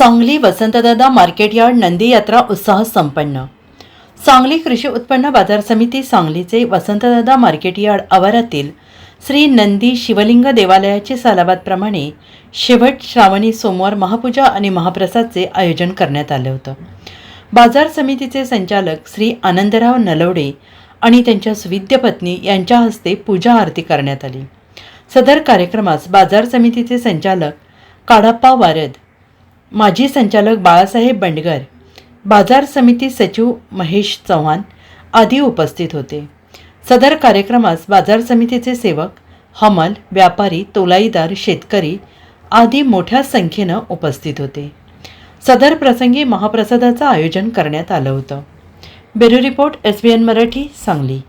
Sangli Vasantdada market yard Nandi यात्रा उत्साह संपन्न. सांगली कृषी उत्पन्न बाजार समिती सांगलीचे वसंतदादा मार्केट यार्ड आवारातील श्री नंदी शिवलिंग देवालयाचे सालाबादप्रमाणे शेवट श्रावणी सोमवार महापूजा आणि महाप्रसादचे आयोजन करण्यात आलं होतं. बाजार समितीचे संचालक श्री आनंदराव नलवडे आणि त्यांच्या सुविद्य पत्नी यांच्या हस्ते पूजा आरती करण्यात आली. सदर कार्यक्रमास बाजार समितीचे संचालक काडाप्पा वारद माजी संचालक बाळासाहेब बंडगर बाजार समिती सचिव महेश चव्हाण आदी उपस्थित होते. सदर कार्यक्रमास बाजार समितीचे सेवक हमल व्यापारी तोलाईदार शेतकरी आदी मोठ्या संख्येनं उपस्थित होते. सदर प्रसंगी महाप्रसादाचं आयोजन करण्यात आलं होतं. Bureau report S B N Marathi Sangli.